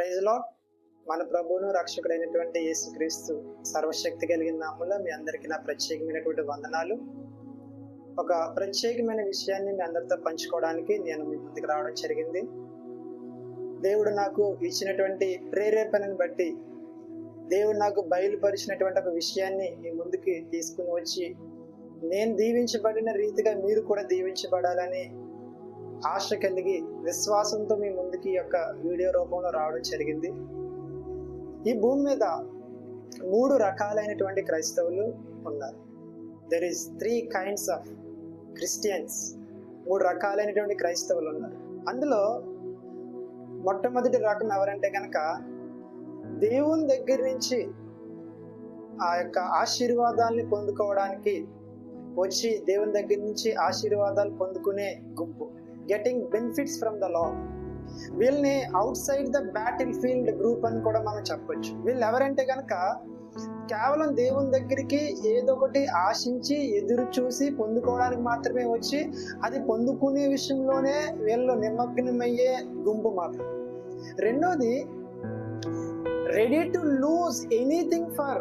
Praise lord మన ప్రభువును రక్షకుడైనటువంటి యేసుక్రీస్తు సర్వశక్తి కలిగిన నామంలో మీ అందరికీ నా ప్రత్యేకమైనటువంటి వందనాలు. ఒక ప్రత్యేకమైన విషయాన్ని మీ అందరితో పంచుకోవడానికి నేను మీ ముందుకు రావడం జరిగింది. దేవుడు నాకు ఇచ్చినటువంటి ప్రేరేపణను బట్టి దేవుడు నాకు బయలుపరిచినటువంటి ఒక విషయాన్ని మీ ముందుకి తీసుకుని వచ్చి నేను దీవించబడిన రీతిగా మీరు కూడా దీవించబడాలని ఆశ కలిగి విశ్వాసంతో మీ ముందుకి ఈ యొక్క వీడియో రూపంలో రావడం జరిగింది. ఈ భూమి మీద మూడు రకాలైనటువంటి క్రైస్తవులు ఉన్నారు. There is three kinds of Christians మూడు రకాలైనటువంటి క్రైస్తవులు ఉన్నారు. అందులో మొట్టమొదటి రకం ఎవరంటే కనుక దేవుని దగ్గర నుంచి ఆ యొక్క ఆశీర్వాదాల్ని పొందుకోవడానికి వచ్చి దేవుని దగ్గర నుంచి ఆశీర్వాదాలు పొందుకునే గుంపు. Getting benefits from the law వీళ్ళని outside the battle field group అని కూడా మనం చెప్పొచ్చు. వీళ్ళు ఎవరంటే కనుక కేవలం దేవుని దగ్గరికి ఏదో ఒకటి ఆశించి ఎదురు చూసి పొందుకోవడానికి మాత్రమే వచ్చి అది పొందుకునే విషయంలోనే వీళ్ళు నిమగ్నమయ్యే గుంపు మాత్రం. రెండోది ready to lose anything for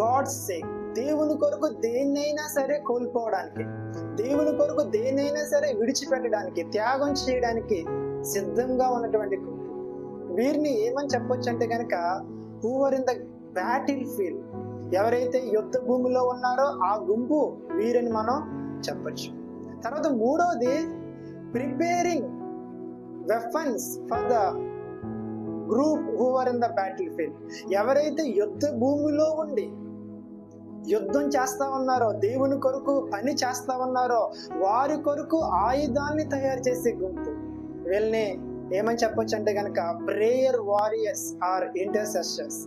God's sake దేవుని కొరకు దేన్నైనా సరే కోల్పోవడానికి దేవుని కొరకు దేన్నైనా సరే విడిచిపెట్టడానికి త్యాగం చేయడానికి సిద్ధంగా ఉన్నటువంటి గుంపు వీరిని ఏమని చెప్పొచ్చు అంటే కనుక whoever in the battle field ఎవరైతే యుద్ధ భూమిలో ఉన్నారో ఆ గుంపు వీరని మనం చెప్పొచ్చు. తర్వాత మూడవది preparing weapons for the group whoever in the battle field ఎవరైతే యుద్ధ భూమిలో ఉండి యుద్ధం చేస్తా ఉన్నారో దేవుని కొరకు పని చేస్తా ఉన్నారో వారి కొరకు ఆయుధాన్ని తయారు చేసే గుంపు. వీళ్ళని ఏమని చెప్పొచ్చు అంటే కనుక ప్రేయర్ వారియర్స్ ఆర్ ఇంటర్సెషర్స్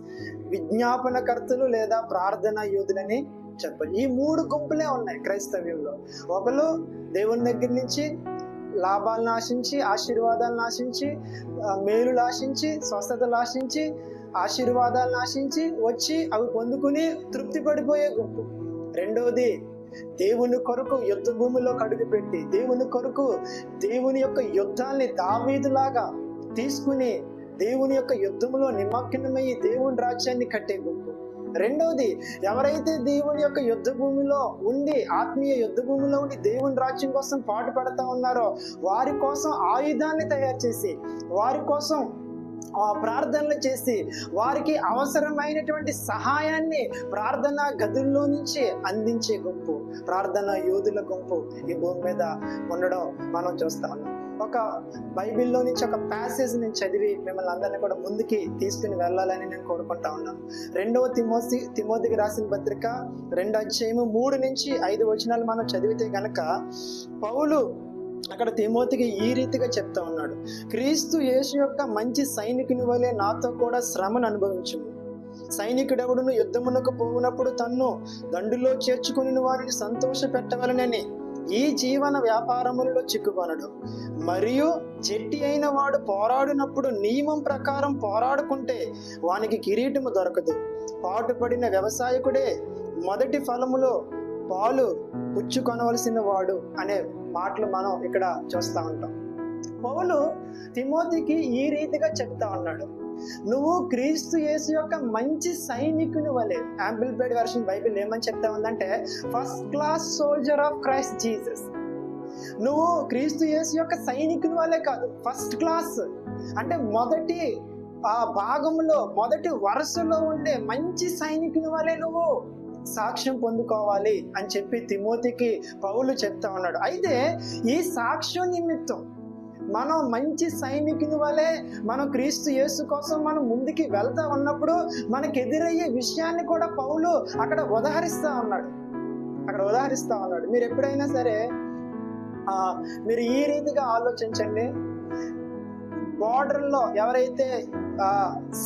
విజ్ఞాపనకర్తలు లేదా ప్రార్థనా యోధులని చెప్పచ్చు. ఈ మూడు గుంపులే ఉన్నాయి క్రైస్తవ్యంలో. ఒకరు దేవుని దగ్గర నుంచి లాభాలను ఆశించి ఆశీర్వాదాలను ఆశించి మేలు మేలులు ఆశించి స్వస్థతలు ఆశించి ఆశీర్వాదాలను ఆశించి వచ్చి అవి పొందుకుని తృప్తి పడిపోయే గుంపు. రెండవది దేవుని కొరకు యుద్ధ భూమిలో కడుగు పెట్టి దేవుని కొరకు దేవుని యొక్క యుద్ధాన్ని దావీదులాగా తీసుకుని దేవుని యొక్క యుద్ధంలో నిమగ్నమయ్యి దేవుని రాజ్యాన్ని కట్టే గుంపు. రెండవది ఎవరైతే దేవుని యొక్క యుద్ధ భూమిలో ఉండి ఆత్మీయ యుద్ధ భూమిలో ఉండి దేవుని రాజ్యం కోసం పాటు పడతా ఉన్నారో వారి కోసం ఆయుధాన్ని తయారు చేసి వారి కోసం ప్రార్థనలు చేసి వారికి అవసరమైనటువంటి సహాయాన్ని ప్రార్థన గదుల్లో నుంచి అందించే గుంపు ప్రార్థన యోధుల గుంపు ఈ భూమి మీద ఉండడం మనం చూస్తా ఉన్నాం. ఒక బైబిల్లో నుంచి ఒక ప్యాసేజ్ నేను చదివి మిమ్మల్ని అందరినీ కూడా ముందుకి తీసుకుని వెళ్ళాలని నేను కోరుకుంటా ఉన్నాను రెండవ తిమోసి తిమోతికి రాసిన పత్రిక రెండు అధ్యాయము మూడు నుంచి ఐదు వచనాలు మనం చదివితే గనక పౌలు అక్కడ తిమోతికి ఈ రీతిగా చెప్తా ఉన్నాడు క్రీస్తు యేసు యొక్క మంచి సైనికుని వలె నాతో కూడా శ్రమను అనుభవించు సైనికుడెవడును యుద్ధమునకు పోవునప్పుడు తన్ను దండులో చేర్చుకుని వారిని సంతోష పెట్టవలనని ఈ జీవన వ్యాపారములలో చిక్కుకొనడు. మరియు జట్టి అయిన వాడు పోరాడినప్పుడు నియమం ప్రకారం పోరాడుకుంటే వానికి కిరీటము దొరకదు. పాటుపడిన వ్యవసాయకుడే మొదటి ఫలములో పాలు పుచ్చుకొనవలసిన వాడు అనే మాటలు మనం ఇక్కడ చూస్తూ ఉంటాం. పౌలు తిమోతికి ఈ రీతిగా చెప్తా ఉన్నాడు. నువ్వు క్రీస్తు యేసు యొక్క మంచి సైనికుని వలె ఆంబిల్పేడ్ వర్షన్ బైబిల్ ఏమని చెప్తా ఉందంటే first class soldier of Christ Jesus. నువ్వు క్రీస్తు యేసు యొక్క సైనికుని వలె కాదు ఫస్ట్ క్లాస్. అంటే మొదటి ఆ భాగంలో మొదటి వరుసలో ఉండే మంచి సైనికుని వలె నువ్వు సాక్ష్యం పొందుకోవాలి అని చెప్పి తిమోతికి పౌలు చెప్తా ఉన్నాడు. అయితే ఈ సాక్ష్యం నిమిత్తం మనం మంచి సైనికుని వలె మనం క్రీస్తు యేసు కోసం మనం ముందుకి వెళ్తా ఉన్నప్పుడు మనకు ఎదురయ్యే విషయాన్ని కూడా పౌలు అక్కడ ఉదాహరిస్తా ఉన్నాడు. అక్కడ ఉదాహరిస్తా ఉన్నాడు. మీరు ఎప్పుడైనా సరే మీరు ఈ రీతిగా ఆలోచించండి. బార్డర్లో ఎవరైతే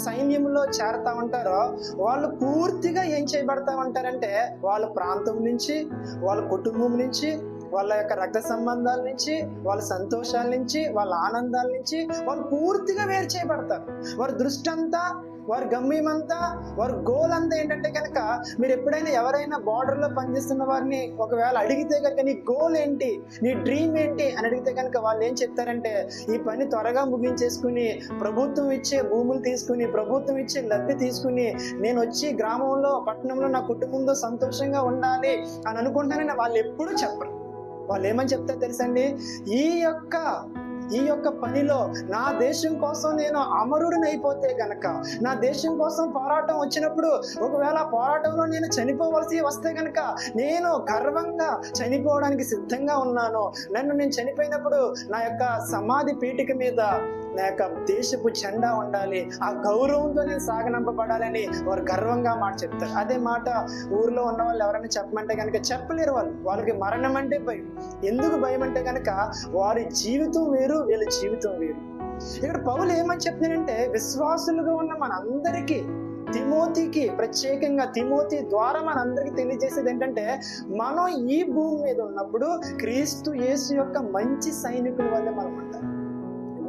సైన్యంలో చేరతా ఉంటారో వాళ్ళు పూర్తిగా ఏం చేయబడతా ఉంటారంటే వాళ్ళ ప్రాంతం నుంచి వాళ్ళ కుటుంబం నుంచి వాళ్ళ యొక్క రక్త సంబంధాల నుంచి వాళ్ళ సంతోషాల నుంచి వాళ్ళ ఆనందాల నుంచి వాళ్ళు పూర్తిగా వేరు చేయబడతారు. వారి దృష్టి అంతా వారి గమ్యం అంతా వారి గోల్ అంతా ఏంటంటే కనుక మీరు ఎప్పుడైనా ఎవరైనా బార్డర్లో పనిచేస్తున్న వారిని ఒకవేళ అడిగితే కనుక నీ గోల్ ఏంటి? నీ డ్రీమ్ ఏంటి? అని అడిగితే కనుక వాళ్ళు ఏం చెప్తారంటే ఈ పని త్వరగా ముగించేసుకుని ప్రభుత్వం ఇచ్చే భూములు తీసుకుని ప్రభుత్వం ఇచ్చే లబ్ధి తీసుకుని నేను వచ్చి గ్రామంలో పట్టణంలో నా కుటుంబంతో సంతోషంగా ఉండాలి అని అనుకుంటానని వాళ్ళు ఎప్పుడూ చెప్పరు. వాళ్ళు ఏమని చెప్తారు తెలుసండి ఈ యొక్క ఈ యొక్క పనిలో నా దేశం కోసం నేను అమరుడిని అయిపోతే గనక నా దేశం కోసం పోరాటం వచ్చినప్పుడు ఒకవేళ పోరాటంలో నేను చనిపోవలసి వస్తే గనక నేను గర్వంగా చనిపోవడానికి సిద్ధంగా ఉన్నాను. నన్ను నేను చనిపోయినప్పుడు నా యొక్క సమాధి పీఠిక మీద నా యొక్క దేశపు జెండా ఉండాలి. ఆ గౌరవంతో నేను సాగనంపబడాలని వారు గర్వంగా మాట చెప్తారు. అదే మాట ఊర్లో ఉన్న వాళ్ళు ఎవరైనా చెప్పమంటే కనుక చెప్పలేరు వాళ్ళు. వాళ్ళకి మరణం అంటే భయం. ఎందుకు భయం అంటే కనుక వారి జీవితం వేరు వీళ్ళ జీవితం వేరు. ఇక్కడ పౌలు ఏమని చెప్తున్నాడంటే విశ్వాసులుగా ఉన్న మనందరికీ తిమోతికి ప్రత్యేకంగా తిమోతి ద్వారా మనందరికీ తెలియజేసేది ఏంటంటే మనం ఈ భూమి మీద ఉన్నప్పుడు క్రీస్తు యేసు యొక్క మంచి సైనికుల వల్ల మనం ఉంటాం.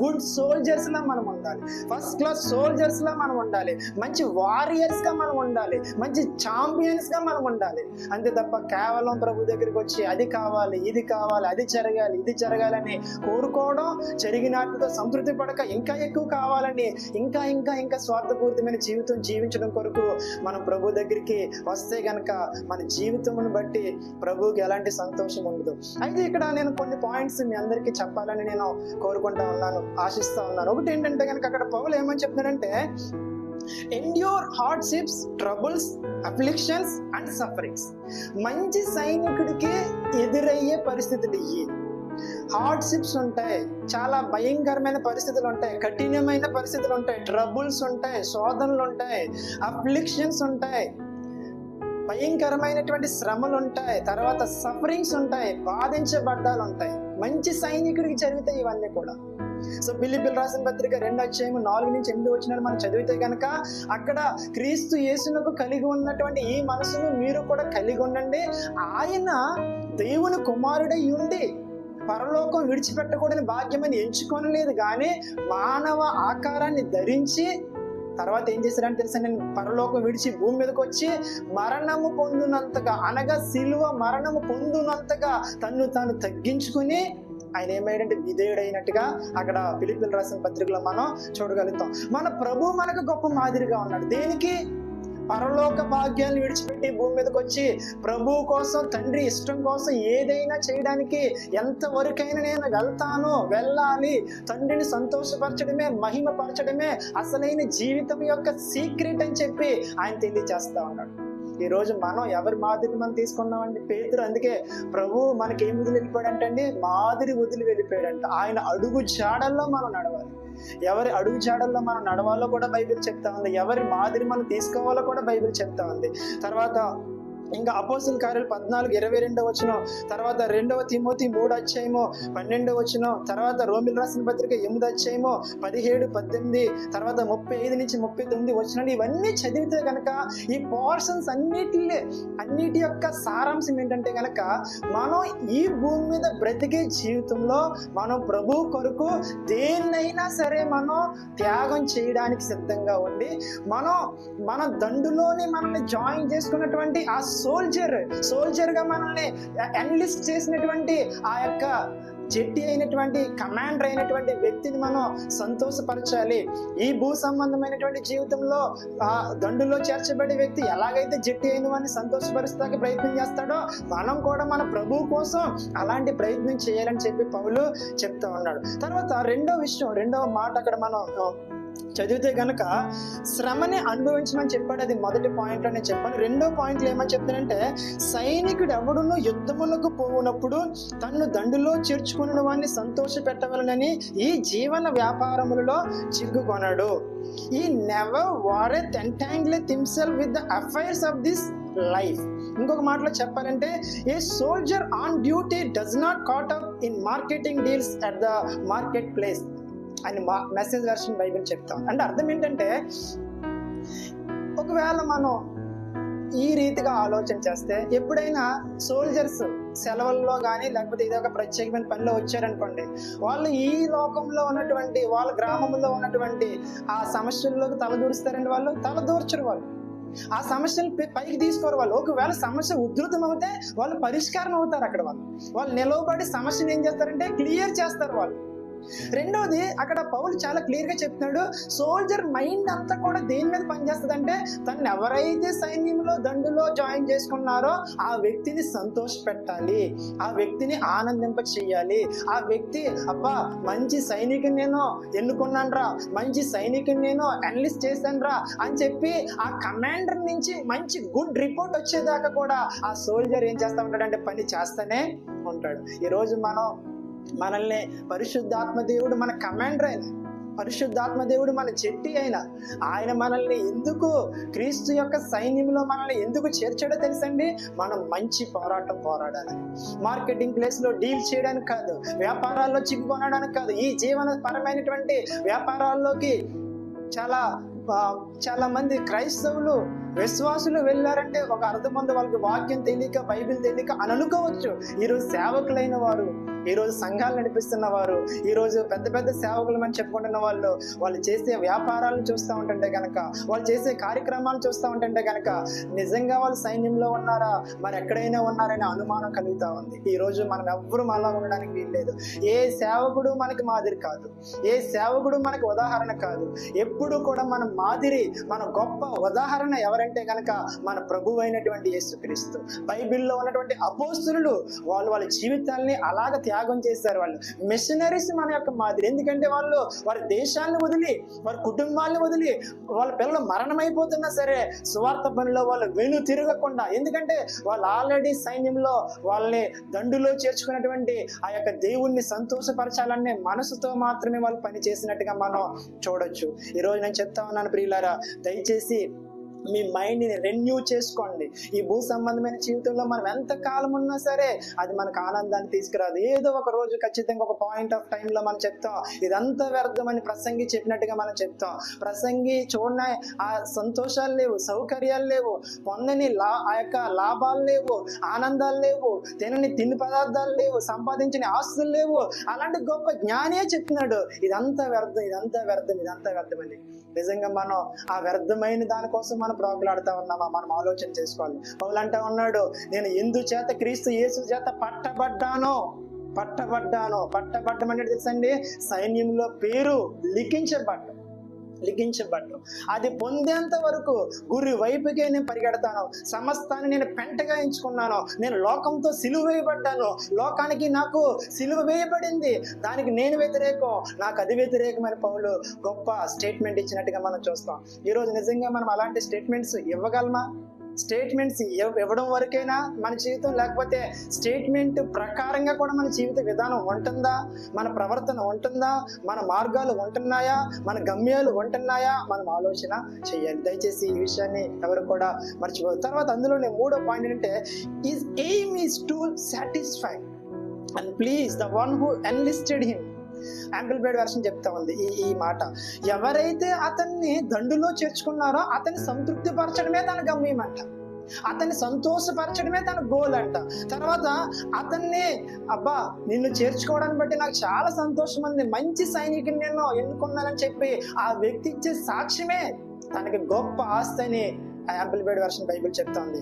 గుడ్ సోల్జర్స్ లా మనం ఉండాలి. ఫస్ట్ క్లాస్ సోల్జర్స్ లా మనం ఉండాలి. మంచి వారియర్స్గా మనం ఉండాలి. మంచి ఛాంపియన్స్గా మనం ఉండాలి. అంతే తప్ప కేవలం ప్రభు దగ్గరికి వచ్చి అది కావాలి ఇది కావాలి అది జరగాలి ఇది జరగాలని కోరుకోవడం జరిగినట్లుగా సంతృప్తి పడక ఇంకా ఎక్కువ కావాలని ఇంకా ఇంకా ఇంకా స్వార్థపూరితమైన జీవితం జీవించడం కొరకు మనం ప్రభు దగ్గరికి వస్తే గనక మన జీవితమును బట్టి ప్రభువుకి ఎలాంటి సంతోషం ఉండదు. అయితే ఇక్కడ నేను కొన్ని పాయింట్స్ మీ అందరికీ చెప్పాలని నేను కోరుకుంటా ఉన్నాను. ఆశిస్తా ఉన్నాను ఒకటి ఏంటంటే కనుక అక్కడ పౌలు ఏమని చెప్తున్నాడంటే endure hardships troubles afflictions and sufferings మంచి సైనికుడికి ఎదురయ్యే పరిస్థితులు ఇవి హార్డ్షిప్స్ ఉంటాయి చాలా భయంకరమైన పరిస్థితులు ఉంటాయి కఠినమైన పరిస్థితులు ఉంటాయి ట్రబుల్స్ ఉంటాయి శోధనలు ఉంటాయి అఫ్లిక్షన్స్ ఉంటాయి భయంకరమైనటువంటి శ్రమలు ఉంటాయి తర్వాత సఫరింగ్స్ ఉంటాయి బాధించబడ్డాలు ఉంటాయి. మంచి సైనికుడికి జరిగితే ఇవన్నీ కూడా సో పిల్లిపిల్లి రాసిన పత్రిక రెండు అధ్యాయం నాలుగు నుంచి ఎనిమిది వచ్చిన మనం చదివితే కనుక అక్కడ క్రీస్తు యేసునకు కలిగి ఉన్నటువంటి ఈ మనసును మీరు కూడా కలిగి ఉండండి. ఆయన దేవుని కుమారుడై ఉండి పరలోకం విడిచిపెట్టకూడని భాగ్యమని ఎంచుకోనలేదు కానీ మానవ ఆకారాన్ని ధరించి తర్వాత ఏం చేశారని తెలుసా నేను పరలోకం విడిచి భూమి మీదకి వచ్చి మరణము పొందినంతగా అనగా సిలువ మరణము పొందినంతగా తన్ను తాను తగ్గించుకుని ఆయన ఏమైందంటే విధేయుడైనట్టుగా అక్కడ పిలిపిల్ రాసిన పత్రికలో మనం చూడగలుగుతాం. మన ప్రభు మనకు గొప్ప మాదిరిగా ఉన్నాడు. దేనికి? పరలోక భాగ్యాన్ని విడిచిపెట్టి భూమి మీదకి వచ్చి ప్రభు కోసం తండ్రి ఇష్టం కోసం ఏదైనా చేయడానికి ఎంతవరకైనా నేను వెళ్తాను వెళ్ళాలి. తండ్రిని సంతోషపరచడమే మహిమపరచడమే అసలైన జీవితం యొక్క సీక్రెట్ అని చెప్పి ఆయన తెలియజేస్తా ఉన్నాడు. ఈ రోజు మనం ఎవరి మాదిరి మనం తీసుకున్నామండి? పేతురు. అందుకే ప్రభు మనకి ఏం వదిలి వెళ్ళిపోయాడంటండి మాదిరి వదిలి వెళ్ళిపోయాడంట. ఆయన అడుగు జాడల్లో మనం నడవాలి. ఎవరి అడుగు జాడల్లో మనం నడవాలో కూడా బైబిల్ చెప్తా ఉంది. ఎవరి మాదిరి మనం తీసుకోవాలో కూడా బైబిల్ చెప్తా ఉంది. తర్వాత ఇంకా అపోసిన కార్యాలు పద్నాలుగు ఇరవై రెండవ వచ్చిన తర్వాత రెండవ తిమోతి మూడు అధ్యాయము పన్నెండవ వచ్చిన తర్వాత రోమిల్ రాసిన పత్రిక ఎనిమిది అధ్యాయము పదిహేడు పద్దెనిమిది తర్వాత ముప్పై ఐదు నుంచి ముప్పై తొమ్మిది వచ్చిన ఇవన్నీ చదివితే కనుక ఈ పోర్షన్స్ అన్నిటి అన్నిటి యొక్క సారాంశం ఏంటంటే కనుక మనం ఈ భూమి మీద బ్రతికే జీవితంలో మనం ప్రభు కొరకు దేన్నైనా సరే మనం త్యాగం చేయడానికి సిద్ధంగా ఉండి మనం మన దండులోని మనల్ని జాయిన్ చేసుకున్నటువంటి ఆ సోల్జర్ సోల్జర్గా మనల్ని ఎన్లిస్ట్ చేసినటువంటి ఆ యొక్క జట్టి అయినటువంటి కమాండర్ అయినటువంటి వ్యక్తిని మనం సంతోషపరచాలి. ఈ భూ సంబంధమైనటువంటి జీవితంలో ఆ దండులో చేర్చబడే వ్యక్తి ఎలాగైతే జట్టి అయిన వాడిని సంతోషపరుస్తానికి ప్రయత్నం చేస్తాడో మనం కూడా మన ప్రభు కోసం అలాంటి ప్రయత్నం చేయాలని చెప్పి పౌలు చెప్తా ఉన్నాడు. తర్వాత రెండో విషయం రెండవ మాట అక్కడ మనం చదివితే గనక శ్రమని అనుభవించమని చెప్పాడు అది మొదటి పాయింట్ అని చెప్పాను. రెండో పాయింట్లు ఏమని చెప్తానంటే సైనికుడు ఎవడును యుద్ధములకు పోవునప్పుడు తన్ను దండులో చేర్చుకున్న వాడిని సంతోష పెట్టవలనని ఈ జీవన వ్యాపారములలో చిక్కుకొనడు ఈ never warreth entangleth himself with the affairs of this life ఇంకొక మాటలో చెప్పాలంటే a soldier on duty does not caught up in marketing deals at the market place అని మా మెసేజ్ వెర్షన్ బైబిల్ చెప్తాం. అంటే అర్థం ఏంటంటే ఒకవేళ మనం ఈ రీతిగా ఆలోచన చేస్తే ఎప్పుడైనా సోల్జర్స్ సెలవుల్లో కానీ లేకపోతే ఇది ఒక ప్రత్యేకమైన పనిలో వచ్చారనుకోండి వాళ్ళు ఈ లోకంలో ఉన్నటువంటి వాళ్ళ గ్రామంలో ఉన్నటువంటి ఆ సమస్యల్లోకి తలదూరుస్తారండి వాళ్ళు తలదూర్చరు వాళ్ళు. ఆ సమస్యలు పైకి తీసుకోరు వాళ్ళు. ఒకవేళ సమస్య ఉధృతం అవుతే వాళ్ళు పరిష్కారం అవుతారు అక్కడ వాళ్ళు. వాళ్ళు నిలవబడి సమస్యను ఏం చేస్తారంటే క్లియర్ చేస్తారు వాళ్ళు. రెండోది అక్కడ పౌలు చాలా క్లియర్గా చెప్తున్నాడు సోల్జర్ మైండ్ అంతా కూడా దేని మీద పనిచేస్తుంది అంటే తను ఎవరైతే సైన్యంలో దండులో జాయిన్ చేసుకున్నారో ఆ వ్యక్తిని సంతోష పెట్టాలి ఆ వ్యక్తిని ఆనందింప చేయాలి ఆ వ్యక్తి అబ్బా మంచి సైనికుని నేను ఎన్నుకున్నానురా మంచి సైనికుని నేను అనలిస్ట్ చేశానురా అని చెప్పి ఆ కమాండర్ నుంచి మంచి గుడ్ రిపోర్ట్ వచ్చేదాకా కూడా ఆ సోల్జర్ ఏం చేస్తా ఉంటాడంటే పని చేస్తానే ఉంటాడు. ఈరోజు మనం మనల్ని పరిశుద్ధాత్మ దేవుడు మన కమాండర్ అయిన పరిశుద్ధాత్మ దేవుడు మన చెట్టి అయిన ఆయన మనల్ని ఎందుకు క్రీస్తు యొక్క సైన్యంలో మనల్ని ఎందుకు చేర్చాడో తెలుసండి? మనం మంచి పోరాటం పోరాడాలి. మార్కెటింగ్ ప్లేస్లో డీల్ చేయడానికి కాదు వ్యాపారాల్లో చిక్కుకొనడానికి కాదు ఈ జీవన పరమైనటువంటి వ్యాపారాల్లోకి చాలా చాలా మంది క్రైస్తవులు విశ్వాసులు వెళ్ళారంటే ఒక అర్థం ఉంది వాళ్ళకి వాక్యం తెలియక బైబిల్ తెలియక అని అనుకోవచ్చు ఈరోజు సేవకులైన వారు ఈరోజు సంఘాలు నడిపిస్తున్న వారు ఈరోజు పెద్ద పెద్ద సేవకులు అని చెప్పుకుంటున్న వాళ్ళు వాళ్ళు చేసే వ్యాపారాలను చూస్తూ ఉంటుంటే కనుక వాళ్ళు చేసే కార్యక్రమాలు చూస్తూ ఉంటుంటే కనుక నిజంగా వాళ్ళు సైన్యంలో ఉన్నారా? మరి ఎక్కడైనా ఉన్నారనే అనుమానం కలుగుతా ఉంది. ఈరోజు మనం ఎవ్వరూ అలా ఉండడానికి వీల్లేదు ఏ సేవకుడు మనకి మాదిరి కాదు. ఏ సేవకుడు మనకు ఉదాహరణ కాదు. ఎప్పుడు కూడా మన మాదిరి మన గొప్ప ఉదాహరణ ఎవరంటే కనుక మన ప్రభు అయినటువంటి యేసుక్రీస్తు. బైబిల్లో ఉన్నటువంటి అపోస్తులు వాళ్ళు వాళ్ళ జీవితాల్ని అలాగ త్యాగం చేశారు వాళ్ళు. మిషనరీస్ మన యొక్క మాదిరి. ఎందుకంటే వాళ్ళు వారి దేశాన్ని వదిలి వారి కుటుంబాన్ని వదిలి వాళ్ళ పిల్లలు మరణమైపోతున్నా సరే స్వార్థ పనిలో వాళ్ళు వెను తిరగకుండా ఎందుకంటే వాళ్ళు ఆల్రెడీ సైన్యంలో వాళ్ళని దండులో చేర్చుకున్నటువంటి ఆ యొక్క దేవుణ్ణి సంతోషపరచాలనే మనసుతో మాత్రమే వాళ్ళు పని చేసినట్టుగా మనం చూడొచ్చు. ఈరోజు నేను చెప్తా ఉన్నాను ప్రియులారా దయచేసి మీ మైండ్ని రెన్యూ చేసుకోండి. ఈ భూ సంబంధమైన జీవితంలో మనం ఎంత కాలం ఉన్నా సరే అది మనకు ఆనందాన్ని తీసుకురాదు. ఏదో ఒక రోజు ఖచ్చితంగా ఒక పాయింట్ ఆఫ్ టైంలో మనం చెప్తాం. ఇదంతా వ్యర్థమని ప్రసంగి చెప్పినట్టుగా మనం చెప్తాం. ప్రసంగి చూడని ఆ సంతోషాలు లేవు సౌకర్యాలు లేవు. పొందని లా ఆ యొక్క లాభాలు లేవు ఆనందాలు లేవు. తినని తిండి పదార్థాలు లేవు సంపాదించిన ఆస్తులు లేవు. అలాంటి గొప్ప జ్ఞానే చెప్తున్నాడు. ఇదంతా వ్యర్థం ఇదంతా వ్యర్థం ఇదంతా వ్యర్థమని నిజంగా మనం ఆ వ్యర్థమైన దానికోసం మనం ప్రోగులాడుతా ఉన్నామా? మనం ఆలోచన చేసుకోవాలి. పౌలు అంటా ఉన్నాడు నేను ఎందు చేత క్రీస్తు యేసు చేత పట్టబడ్డాను పట్టబడ్డాను పట్టబడ్డం అంటే తెలుసండి? సైన్యంలో పేరు లిఖించబడ్డం. లిఖించబడ్డం అది పొందేంత వరకు గురి వైపుకే నేను పరిగెడతాను. సమస్తాన్ని నేను పెంటగా ఎంచుకున్నాను. నేను లోకంతో సిలువ వేయబడ్డాను. లోకానికి నాకు సిలువ వేయబడింది. దానికి నేను వ్యతిరేకం. నాకు అది వ్యతిరేకమైన పౌలు గొప్ప స్టేట్మెంట్ ఇచ్చినట్టుగా మనం చూస్తాం. ఈరోజు నిజంగా మనం అలాంటి స్టేట్మెంట్స్ ఇవ్వగలమా? స్టేట్మెంట్స్ ఇవ్వడం వరకైనా మన జీవితం లేకపోతే స్టేట్మెంట్ ప్రకారంగా కూడా మన జీవిత విధానం ఉంటుందా? మన ప్రవర్తన ఉంటుందా? మన మార్గాలు ఉంటున్నాయా? మన గమ్యాలు ఉంటున్నాయా? మనం ఆలోచన చేయాలి. దయచేసి ఈ విషయాన్ని ఎవరు కూడా మర్చిపోదు తర్వాత అందులోనే మూడో పాయింట్ ఏంటంటే is aim is to satisfy and please the one who enlisted him amplified version చెప్తా ఉంది ఈ ఈ మాట. ఎవరైతే అతన్ని దండులో చేర్చుకున్నారో అతన్ని సంతృప్తి పరచడమే తన గమ్యం అంట. అతన్ని సంతోషపరచడమే తన గోల్ అంట. తర్వాత అతన్ని అబ్బా నిన్ను చేర్చుకోవడాన్ని బట్టి నాకు చాలా సంతోషం ఉంది. మంచి సైనికుని నేను ఎన్నుకున్నానని చెప్పి ఆ వ్యక్తి ఇచ్చే సాక్ష్యమే తనకి గొప్ప ఆస్తి అని యాంప్లిఫైడ్ వెర్షన్ బైబిల్ చెప్తోంది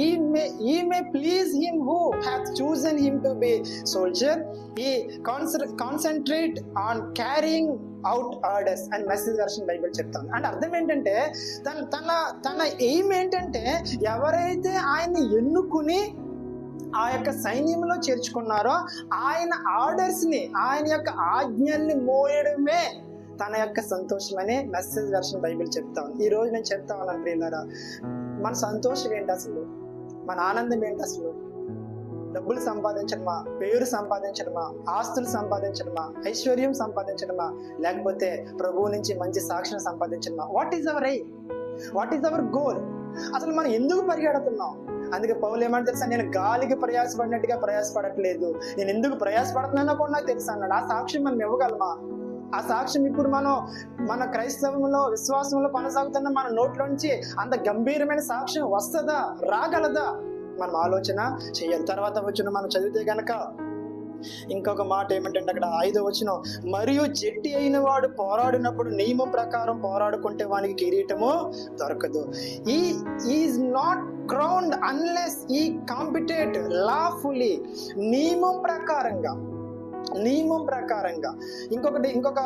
he may he may please him who have chosen him to be soldier he concentrate on carrying out orders and message version Bible చెప్తాను అంటే అర్థం ఏంటంటే తన తన తన ఎయిమ్ ఏంటంటే ఎవరైతే ఆయన్ని ఎన్నుకుని ఆ యొక్క సైన్యంలో చేర్చుకున్నారో ఆయన ఆర్డర్స్ని ఆయన యొక్క ఆజ్ఞల్ని మోయడమే తన యొక్క సంతోషం అనే మెసేజ్ వెర్షన్ బైబిల్ చెప్తా ఉంది ఈ రోజు నేను చెప్తా ఉన్నాను ప్రియులారా మన సంతోషం ఏంటి అసలు? మన ఆనందం ఏంటి అసలు? డబ్బులు సంపాదించడమా? పేరు సంపాదించడమా? ఆస్తులు సంపాదించడమా? ఐశ్వర్యం సంపాదించడమా? లేకపోతే ప్రభువు నుంచి మంచి సాక్షిని సంపాదించడమా? What is our I what is our goal అసలు మనం ఎందుకు పరిగెడుతున్నాం? అందుకే పౌలు ఏమంటే తెలుసా? నేను గాలికి ప్రయాసపడినట్టుగా ప్రయాసపడట్లేదు. నేను ఎందుకు ప్రయాసపడుతున్నానో కూడా నాకు తెలుసు అన్నాడు. ఆ సాక్ష్యం మనం ఇవ్వగలమా? ఆ సాక్ష్యం ఇప్పుడు మనం మన క్రైస్తవంలో విశ్వాసంలో కొనసాగుతున్న మన నోట్లోంచి అంత గంభీరమైన సాక్ష్యం వస్తుందా రాగలదా? మనం ఆలోచన చేయాలి. తర్వాత వచ్చిన మనం చదివితే గనక ఇంకొక మాట ఏమిటంటే అక్కడ ఐదో వచ్చిన మరియు జట్టి అయిన వాడు పోరాడినప్పుడు నియమం ప్రకారం పోరాడుకుంటే వానికి కిరీటము దొరకదు. ఈ ఈజ్ నాట్ క్రౌండ్ అన్లెస్ ఈ కాంపిటేట్ లాఫుల్లీ నియమం ప్రకారంగా. నియమం ప్రకారంగా. ఇంకొకటి ఇంకొక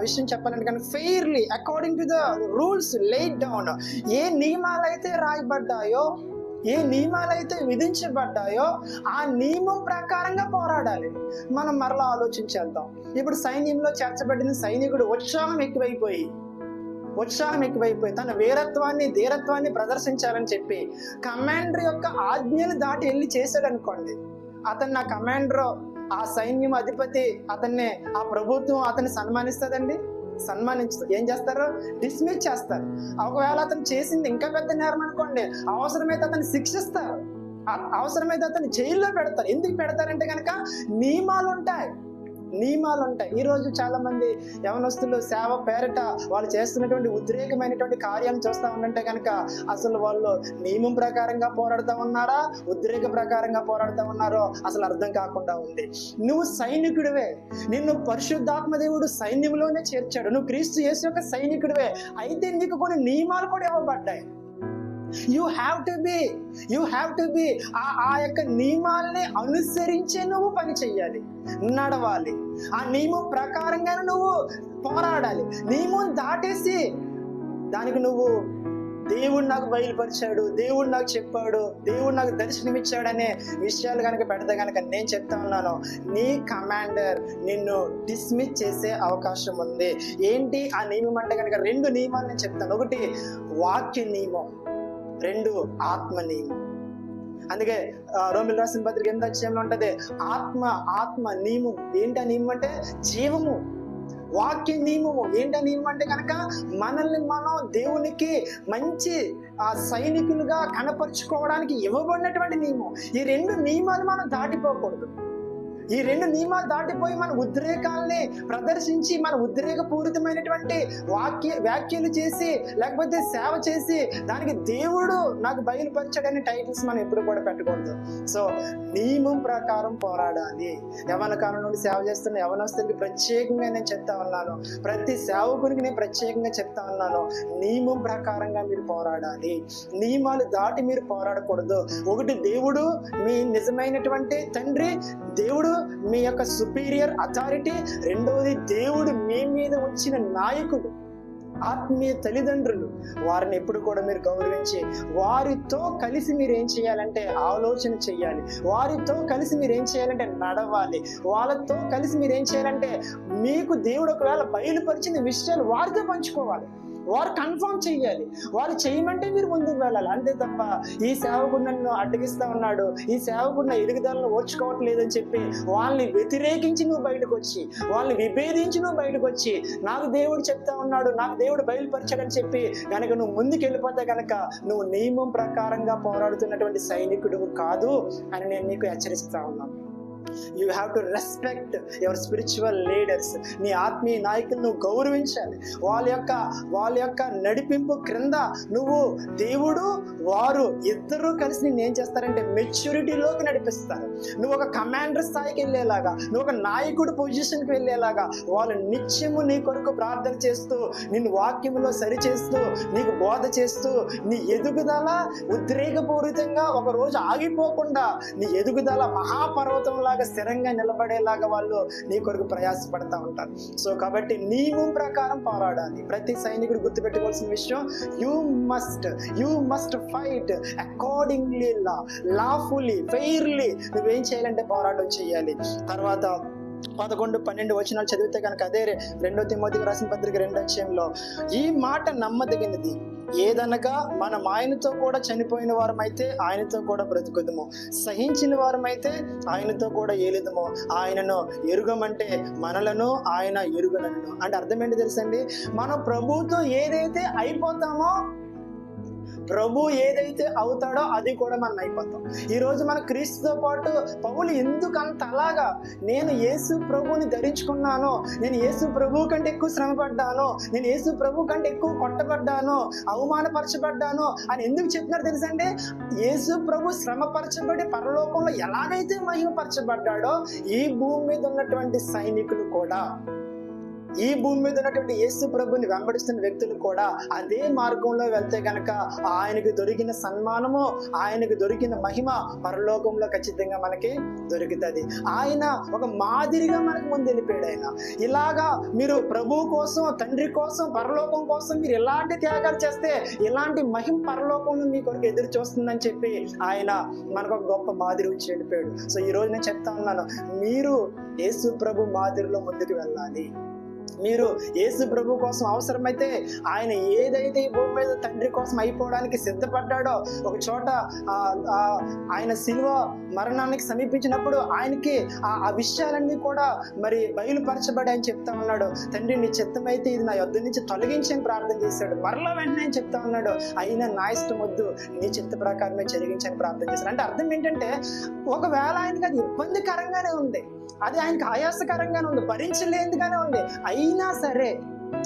విషయం చెప్పాలంటే కానీ fairly according to the rules laid down ఏ నియమాలు అయితే రాయబడ్డాయో ఏ నియమాలు అయితే విధించబడ్డాయో ఆ నియమం ప్రకారంగా పోరాడాలి. మనం మరలా ఆలోచించేద్దాం ఇప్పుడు సైన్యంలో చేర్చబడిన సైనికుడు ఉత్సాహం ఎక్కువైపోయి ఉత్సాహం ఎక్కువైపోయి తన వీరత్వాన్ని ధీరత్వాన్ని ప్రదర్శించాలని చెప్పి కమాండర్ యొక్క ఆజ్ఞలు దాటి వెళ్ళి చేశాడనుకోండి అతను నా కమాండర్ ఆ సైన్యం అధిపతి అతన్ని ఆ ప్రభుత్వం అతన్ని సన్మానిస్తుందండి. సన్మానించదు. ఏం చేస్తారు? డిస్మిస్ చేస్తారు. ఒకవేళ అతను చేసింది ఇంకా పెద్ద నేరం అనుకోండి అవసరమైతే అతన్ని శిక్షిస్తారు. అవసరమైతే అతన్ని జైల్లో పెడతారు. ఎందుకు పెడతారంటే కనుక నియమాలు ఉంటాయి నియమాలు ఉంటాయి ఈ రోజు చాలా మంది యవనస్తులు సేవ పేరట వాళ్ళు చేస్తున్నటువంటి ఉద్రేకమైనటువంటి కార్యాలు చూస్తూ ఉండంటే కనుక అసలు వాళ్ళు నియమం ప్రకారంగా పోరాడుతూ ఉన్నారా? ఉద్రేక ప్రకారంగా పోరాడుతూ ఉన్నారో అసలు అర్థం కాకుండా ఉంది. నువ్వు సైనికుడివే. నిన్ను పరిశుద్ధాత్మదేవుడు సైన్యంలోనే చేర్చాడు. నువ్వు క్రీస్తు యేసు యొక్క సైనికుడివే. అయితే నీకు కొన్ని నియమాలు కూడా ఇవ్వబడ్డాయి. You have to be you have to be ఆ ఆ యొక్క నియమాలని అనుసరించే నువ్వు పని చెయ్యాలి. నడవాలి. ఆ నియమం ప్రకారంగానే నువ్వు పోరాడాలి. నియమం దాటేసి దానికి నువ్వు దేవుడు నాకు బయలుపరిచాడు దేవుడు నాకు చెప్పాడు దేవుడు నాకు దర్శనమిచ్చాడనే విషయాలు కనుక పెడితే కనుక నేను చెప్తా ఉన్నాను. నీ కమాండర్ నిన్ను డిస్మిస్ చేసే అవకాశం ఉంది. ఏంటి? ఆ నియమం అంటే కనుక రెండు నియమాలు నేను చెప్తాను. ఒకటి వాక్య నియమం. రెండు ఆత్మ నియమం అందుకే రోమిల్ రాసిన పత్రిక ఎంత అధ్యాయంలో ఉంటుంది? ఆత్మ ఆత్మ నియమం ఏంటి నియమం అంటే? జీవము. వాక్య నియమము ఏంటి నియమం అంటే కనుక? మనల్ని మనం దేవునికి మంచి ఆ సైనికులుగా కనపరుచుకోవడానికి ఇవ్వబడినటువంటి నియమం ఈ రెండు నియమాలు మనం దాటిపోకూడదు. ఈ రెండు నియమాలు దాటిపోయి మన ఉద్రేకాల్ని ప్రదర్శించి మన ఉద్రేకపూరితమైనటువంటి వాక్య వ్యాఖ్యలు చేసి లేకపోతే సేవ చేసి దానికి దేవుడు నాకు బయలుపరచడని టైటిల్స్ మనం ఎప్పుడు కూడా పెట్టకూడదు. సో నియమం ప్రకారం పోరాడాలి. యవన కాలం నుండి సేవ చేస్తున్న యవనస్తులకి ప్రత్యేకంగా నేను చెప్తా ఉన్నాను. ప్రతి సేవకునికి నేను ప్రత్యేకంగా చెప్తా ఉన్నాను. నియమం ప్రకారంగా మీరు పోరాడాలి. నియమాలు దాటి మీరు పోరాడకూడదు. ఒకటి దేవుడు మీ నిజమైనటువంటి తండ్రి దేవుడు మీ యొక్క సుపీరియర్ అథారిటీ రెండవది దేవుడు మీ మీద ఉంచిన నాయకుడు ఆత్మీయ తల్లిదండ్రులు. వారిని ఎప్పుడు కూడా మీరు గౌరవించి వారితో కలిసి మీరు ఏం చేయాలంటే ఆలోచన చేయాలి. వారితో కలిసి మీరు ఏం చేయాలంటే నడవాలి. వాళ్ళతో కలిసి మీరు ఏం చేయాలంటే మీకు దేవుడు ఒకవేళ బయలుపరిచిన విషయాలు వారితో పంచుకోవాలి. వారు కన్ఫర్మ్ చేయాలి. వారు చేయమంటే మీరు ముందుకు వెళ్ళాలి. అంతే తప్ప ఈ సేవకుడు నన్ను అడ్డగిస్తా ఉన్నాడు. ఈ సేవకుడు నా ఎదుగుదలను ఓర్చుకోవట్లేదని చెప్పి వాళ్ళని వ్యతిరేకించి నువ్వు బయటకు వచ్చి వాళ్ళని విభేదించి నువ్వు బయటకు వచ్చి నాకు దేవుడు చెప్తా ఉన్నాడు నాకు దేవుడు బయలుపరచాడని చెప్పి కనుక నువ్వు ముందుకు వెళ్ళిపోతే కనుక నువ్వు నియమం ప్రకారంగా పోరాడుతున్నటువంటి సైనికుడు కాదు అని నేను నీకు హెచ్చరిస్తా ఉన్నాను. You have to respect your spiritual leaders నీ ఆత్మీయ నాయకులను నువ్వు గౌరవించాలి. వాళ్ళ యొక్క వాళ్ళ యొక్క నడిపింపు క్రింద నువ్వు దేవుడు వారు ఇద్దరు కలిసి నేను ఏం చేస్తారంటే మెచ్యూరిటీలోకి నడిపిస్తారు. నువ్వు ఒక కమాండర్ స్థాయికి వెళ్ళేలాగా నువ్వు ఒక నాయకుడు పొజిషన్కి వెళ్ళేలాగా వాళ్ళు నిత్యము నీ కొరకు ప్రార్థన చేస్తూ నిన్ను వాక్యములో సరిచేస్తూ నీకు బోధ చేస్తూ నీ ఎదుగుదల ఉద్రేకపూరితంగా ఒక రోజు ఆగిపోకుండా నీ ఎదుగుదల మహాపర్వతం లాగా స్థిరంగా నిలబడేలాగా వాళ్ళు నీ కొరకు ప్రయాసపడతా ఉంటారు. సో కాబట్టి నీవు ప్రకారం పోరాడాలి. ప్రతి సైనికుడు గుర్తుపెట్టుకోవాల్సిన విషయం you must you must fight accordingly law lawfully fairly నువ్వేం చేయాలంటే పోరాటం చేయాలి. తర్వాత పదకొండు పన్నెండు వచనాలు చదివితే కనుక అదే రెండో తిమోతికి రాసిన పత్రిక రెండో అధ్యాయంలో ఈ మాట నమ్మదగినది. ఏదనగా మనం ఆయనతో కూడా చనిపోయిన వారమైతే ఆయనతో కూడా బ్రతుకుదము. సహించిన వారమైతే ఆయనతో కూడా ఏలుదము. ఆయనను ఎరుగమంటే మనలను ఆయన ఎరుగనను. అంటే అర్థం ఏంటి తెలుసండి? మనం ప్రభువుతో ఏదైతే అయిపోతామో ప్రభు ఏదైతే అవుతాడో అది కూడా మనం అయిపోతాం. ఈరోజు మన క్రీస్తుతో పాటు పౌలు ఎందుకు అంత అలాగా నేను యేసు ప్రభుని ధరించుకున్నాను నేను యేసు ప్రభు కంటే ఎక్కువ శ్రమపడ్డాను నేను యేసు ప్రభు కంటే ఎక్కువ కొట్టబడ్డాను అవమానపరచబడ్డాను అని ఎందుకు చెప్తున్నారు తెలుసండి యేసు ప్రభు శ్రమపరచబడి పరలోకంలో ఎలాగైతే మహిమపరచబడ్డాడో ఈ భూమి మీద ఉన్నటువంటి సైనికులు కూడా ఈ భూమి మీద ఉన్నటువంటి యేసు ప్రభుని వెంబడిస్తున్న వ్యక్తులు కూడా అదే మార్గంలో వెళ్తే గనక ఆయనకు దొరికిన సన్మానము ఆయనకు దొరికిన మహిమ పరలోకంలో ఖచ్చితంగా మనకి దొరుకుతుంది. ఆయన ఒక మాదిరిగా మనకు ముందు వెళ్ళిపోయాడు ఆయన. ఇలాగా మీరు ప్రభు కోసం తండ్రి కోసం పరలోకం కోసం మీరు ఎలాంటి త్యాగాలు చేస్తే ఇలాంటి మహిమ పరలోకంలో మీ కొరకు ఎదురు చూస్తుందని చెప్పి ఆయన మనకు ఒక గొప్ప మాదిరి వచ్చి వెళ్ళిపోయాడు సో ఈ రోజు నేను చెప్తా ఉన్నాను. మీరు యేసు ప్రభు మాదిరిలో ముందుకు వెళ్ళాలి. మీరు యేసు ప్రభు కోసం అవసరమైతే ఆయన ఏదైతే ఈ భూమి మీద తండ్రి కోసం అయిపోవడానికి సిద్ధపడ్డాడో ఒక చోట ఆ, ఆయన శిలువ మరణానికి సమీపించినప్పుడు ఆయనకి ఆ విషయాలన్నీ కూడా మరి బయలుపరచబడి అని చెప్తా ఉన్నాడు. తండ్రి నీ చిత్తమైతే ఇది నా యొద్ద నుంచి తొలగించని ప్రార్థన చేశాడు. మరలా వెంటనే చెప్తా ఉన్నాడు. అయినా నా ఇష్టం వద్దు నీ చిత్త ప్రకారమే జరిగించని ప్రార్థన చేశాడు. అంటే అర్థం ఏంటంటే ఒకవేళ ఆయనకి అది ఇబ్బందికరంగానే ఉంది అది ఆయనకి ఆయాసకరంగానే ఉంది భరించలేనిదిగానే ఉంది. అయినా సరే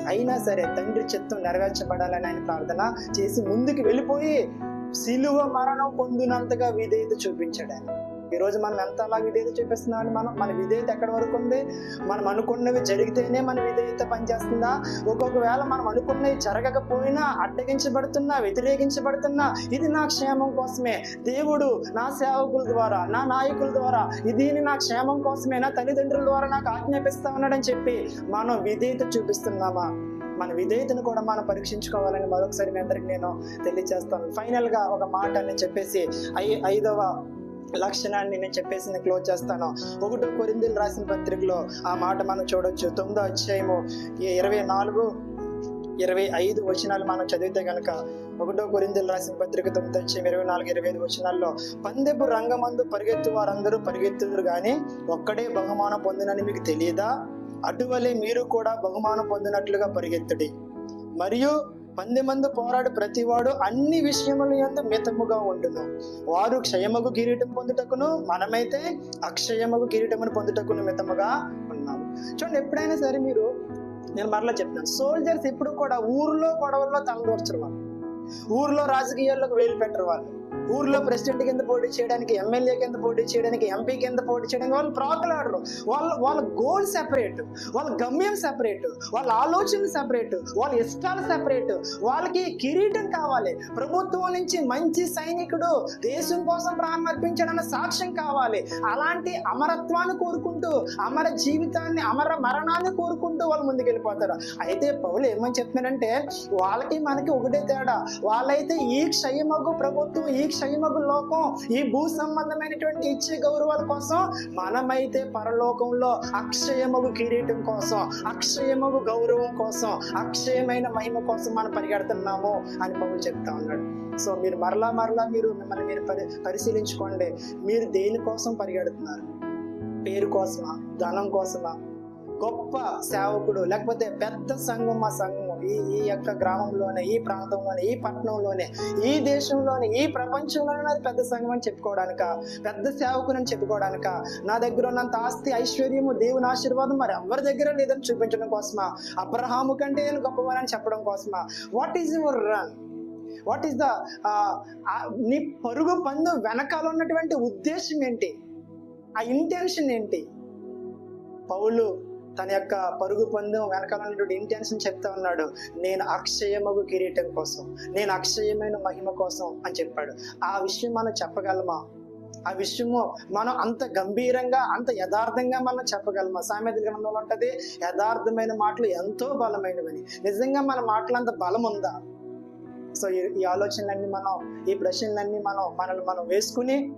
అయినా సరే తండ్రి చిత్తం నెరవేర్చబడాలని ఆయన ప్రార్థన చేసి ముందుకు వెళ్ళిపోయి సిలువ మరణం పొందినంతగా విధేయత చూపించాడు ఆయన. ఈరోజు మనం ఎంత అలా విధేయత చూపిస్తున్నామని మనం? మన విధేయత ఎక్కడి వరకు ఉంది? మనం అనుకున్నవి జరిగితేనే మన విధేయత పనిచేస్తుందా? ఒక్కొక్కవేళ మనం అనుకున్నవి జరగకపోయినా అడ్డగించబడుతున్నా వ్యతిరేకించబడుతున్నా ఇది నా క్షేమం కోసమే. దేవుడు నా సేవకుల ద్వారా నా నాయకుల ద్వారా ఇది నా క్షేమం కోసమే. నా తల్లిదండ్రుల ద్వారా నాకు ఆజ్ఞాపిస్తా ఉన్నాడని చెప్పి మనం విధేయత చూపిస్తున్నామా? మన విధేయతను కూడా మనం పరీక్షించుకోవాలని మరొకసారి మీ అందరికి నేను తెలియజేస్తాను ఫైనల్గా ఒక మాట అని చెప్పేసి ఐ- ఐదవ లక్షణాన్ని నేను చెప్పేసి నేను క్లోజ్ చేస్తాను. ఒకటో కొరిందులు రాసిన పత్రికలో ఆ మాట మనం చూడొచ్చు. తొమ్మిదో అధ్యాయము ఇరవై నాలుగు ఇరవై ఐదు వచనాలు మనం చదివితే కనుక ఒకటో కొరిందులు రాసిన పత్రిక తొమ్మిది అధ్యాయం ఇరవై నాలుగు ఇరవై ఐదు వచనాల్లో పందెపు రంగమందు పరిగెత్తు వారందరూ పరిగెత్తుదురు కానీ ఒక్కడే బహుమానం పొందినని మీకు తెలియదా? అటువలే మీరు కూడా బహుమానం పొందినట్లుగా పరిగెత్తుడి. మరియు పందెమందు పోరాడు ప్రతివాడు అన్ని విషయముల యందు మితముగా ఉండును. వారు క్షయముగు కిరీటం పొందుటకును మనమైతే అక్షయముగు కిరీటమును పొందుటకును మితముగా ఉన్నాము. చూడండి ఎప్పుడైనా సరే మీరు నేను మరలా చెప్తాను సోల్జర్స్ ఇప్పుడు కూడా ఊర్లో గొడవల్లో తలదూర్చరు వాళ్ళు. ఊర్లో రాజకీయాల్లోకి వేలు పెట్టరు వాళ్ళు. ఊర్లో ప్రెసిడెంట్ కింద పోటీ చేయడానికి ఎమ్మెల్యే కింద పోటీ చేయడానికి ఎంపీ కింద పోటీ చేయడానికి వాళ్ళు ప్రాకులాడరు వాళ్ళ వాళ్ళ గోల్ సెపరేట్ వాళ్ళ గమ్యం సెపరేట్ వాళ్ళ ఆలోచన సెపరేట్ వాళ్ళ ఇష్టాలు సెపరేట్ వాళ్ళకి కిరీటం కావాలి. ప్రభుత్వం నుంచి మంచి సైనికుడు దేశం కోసం ప్రాణం అర్పించాడన్న సాక్ష్యం కావాలి. అలాంటి అమరత్వాన్ని కోరుకుంటూ అమర జీవితాన్ని అమర మరణాన్ని కోరుకుంటూ వాళ్ళు ముందుకు వెళ్ళిపోతారు అయితే పౌలు ఏమని చెప్తున్నారంటే వాళ్ళకి మనకి ఒకటే తేడా. వాళ్ళైతే ఈ క్షయమగు ప్రభుత్వం ఈ క్షయమగు లోకం ఈ భూ సంబంధమైనటువంటి ఇచ్చే గౌరవాల కోసం మనమైతే పరలోకంలో అక్షయమగు కిరీటం కోసం అక్షయమగు గౌరవం కోసం అక్షయమైన మహిమ కోసం మనం పరిగెడుతున్నాము అని పౌరులు చెప్తా ఉన్నాడు. సో మీరు మరలా మరలా మీరు మిమ్మల్ని మీరు పరి పరిశీలించుకోండి. మీరు దేనికోసం పరిగెడుతున్నారు? పేరు కోసమా? ధనం కోసమా? గొప్ప సేవకుడు లేకపోతే పెద్ద సంఘం మా సంఘం ఈ ఈ యొక్క గ్రామంలోనే ఈ ప్రాంతంలోనే ఈ పట్టణంలోనే ఈ దేశంలోనే ఈ ప్రపంచంలోనే నాది పెద్ద సంఘం అని చెప్పుకోవడానిక పెద్ద సేవకుని అని చెప్పుకోవడానిక నా దగ్గర ఉన్నంత ఆస్తి ఐశ్వర్యము దేవుని ఆశీర్వాదం మరి ఎవరి దగ్గర లేదని చూపించడం కోసమా? అబ్రహాము కంటే నేను గొప్పవానని చెప్పడం కోసమా? What is your run what is the నీ పరుగు పందు వెనకాల ఉన్నటువంటి ఉద్దేశం ఏంటి? ఆ ఇంటెన్షన్ ఏంటి? పౌలు తన యొక్క పరుగు పందెం వెనకాల ఇంటెన్షన్ చెప్తా ఉన్నాడు. నేను అక్షయమగు కిరీటం కోసం నేను అక్షయమైన మహిమ కోసం అని చెప్పాడు. ఆ విషయం మనం చెప్పగలమా? ఆ విషయము మనం అంత గంభీరంగా అంత యథార్థంగా మనం చెప్పగలమా? సామెత గ్రంథంలో ఉంటుంది యథార్థమైన మాటలు ఎంతో బలమైనవని. నిజంగా మన మాటలు అంత బలం ఉందా సో ఈ ఈ ఆలోచనలన్నీ మనం ఈ ప్రశ్నలన్నీ మనం మనల్ని మనం వేసుకుని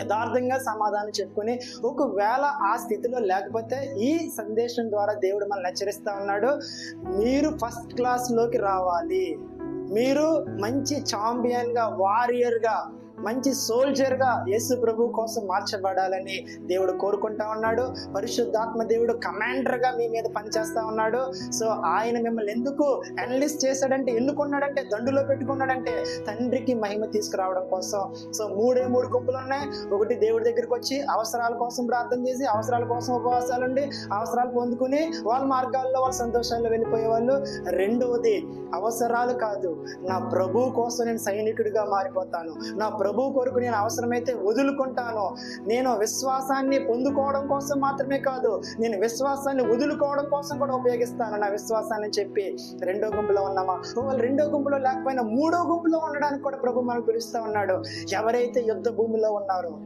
యథార్థంగా సమాధానం చెప్పుకొని ఒకవేళ ఆ స్థితిలో లేకపోతే ఈ సందేశం ద్వారా దేవుడు మనల్ని హెచ్చరిస్తా ఉన్నాడు. మీరు ఫస్ట్ క్లాస్లోకి రావాలి. మీరు మంచి ఛాంపియన్గా వారియర్గా మంచి సోల్జర్గా యేసు ప్రభు కోసం మార్చబడాలని దేవుడు కోరుకుంటా ఉన్నాడు. పరిశుద్ధాత్మ దేవుడు కమాండర్గా మీ మీద పనిచేస్తా ఉన్నాడు. సో ఆయన మిమ్మల్ని ఎందుకు అనలిస్ట్ చేశాడంటే ఎన్నుకున్నాడంటే దండులో పెట్టుకున్నాడంటే తండ్రికి మహిమ తీసుకురావడం కోసం. సో మూడే మూడు గుంపులు ఉన్నాయి. ఒకటి దేవుడి దగ్గరికి వచ్చి అవసరాల కోసం ప్రార్థన చేసి అవసరాల కోసం ఉపవాసాలు ఉండి అవసరాలు పొందుకుని వాళ్ళ మార్గాల్లో వాళ్ళ సంతోషాల్లో వెళ్ళిపోయే వాళ్ళు రెండవది అవసరాలు కాదు. నా ప్రభు కోసం నేను సైనికుడిగా మారిపోతాను. నా ప్రభు కొరకు నేను అవసరమైతే వదులుకుంటాను. నేను విశ్వాసాన్ని పొందుకోవడం కోసం మాత్రమే కాదు నేను విశ్వాసాన్ని వదులుకోవడం కోసం కూడా ఉపయోగిస్తాను నా విశ్వాసాన్ని చెప్పి రెండో గుంపులో ఉన్నామా? వాళ్ళు రెండో గుంపులో లేకపోయినా మూడో గుంపులో ఉండడానికి కూడా ప్రభు మనం పిలుస్తూ ఉన్నాడు. ఎవరైతే యుద్ధ భూమిలో ఉన్నారో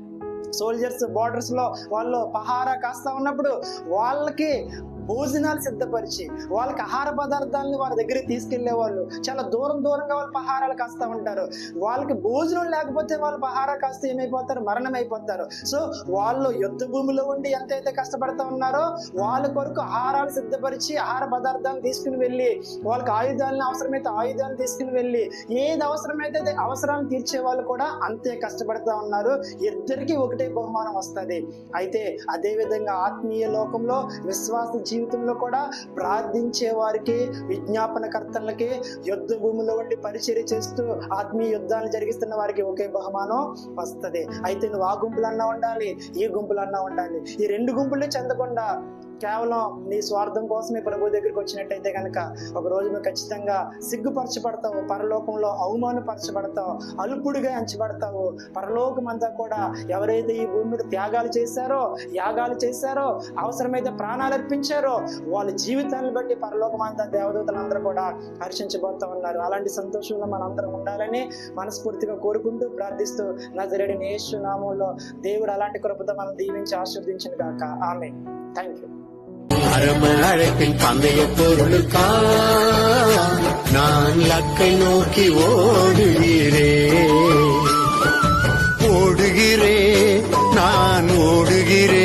సోల్జర్స్ బార్డర్స్లో వాళ్ళు పహారా కాస్తా ఉన్నప్పుడు వాళ్ళకి భోజనాలు సిద్ధపరిచి వాళ్ళకి ఆహార పదార్థాలను వాళ్ళ దగ్గరికి తీసుకెళ్ళే వాళ్ళు చాలా దూరం దూరంగా వాళ్ళు పహారాలు కాస్తా ఉంటారు. వాళ్ళకి భోజనం లేకపోతే వాళ్ళు పహారా కాస్త ఏమైపోతారు? మరణం అయిపోతారు. సో వాళ్ళు యుద్ధ భూమిలో ఉండి ఎంతైతే కష్టపడతా ఉన్నారో వాళ్ళ కొరకు ఆహారాలు సిద్ధపరిచి ఆహార పదార్థాలు తీసుకుని వెళ్ళి వాళ్ళకి ఆయుధాలను అవసరమైతే ఆయుధాలు తీసుకుని వెళ్ళి ఏది అవసరమైతే అవసరాలు తీర్చే వాళ్ళు కూడా అంతే కష్టపడతా ఉన్నారు. ఇద్దరికి ఒకటే బహుమానం వస్తుంది. అయితే అదేవిధంగా ఆత్మీయ లోకంలో విశ్వాస జీవితంలో కూడా ప్రార్థించే వారికి విజ్ఞాపనకర్తలకి యుద్ధ భూమిలో ఉండి పరిచర్య చేస్తూ ఆత్మీయ యుద్ధాలు జరిగిస్తున్న వారికి ఒకే బహుమానం వస్తుంది. అయితే నువ్వు ఆ గుంపులన్నా ఉండాలి ఈ గుంపులన్నా ఉండాలి. ఈ రెండు గుంపులు చెందకుండా కేవలం నీ స్వార్థం కోసమే ప్రభు దగ్గరికి వచ్చినట్టయితే కనుక ఒక రోజు నువ్వు ఖచ్చితంగా సిగ్గుపరచబడతావు పరలోకంలో అవమానపరచబడతావు అల్పుడిగా ఎంచబడతావు. పరలోకం అంతా కూడా ఎవరైతే ఈ భూమి మీద త్యాగాలు చేశారో యాగాలు చేశారో అవసరమైతే ప్రాణాలు అర్పించారో వాళ్ళ జీవితాన్ని బట్టి పరలోకం అంతా దేవదూతలందరూ కూడా హర్షించబోతా ఉన్నారు. అలాంటి సంతోషంలో మనందరం ఉండాలని మనస్ఫూర్తిగా కోరుకుంటూ ప్రార్థిస్తూ నజరేడి నేషు నామంలో దేవుడు అలాంటి కృపతో మనం దీవించి ఆశీర్వదించిన కాక ఆమె థ్యాంక్ యూ பரம அழைப்பின் பந்தய பொருளுக்கா நான் லக்கை நோக்கி ஓடுகிறே. ஓடுகிறே நான் ஓடுகிறேன்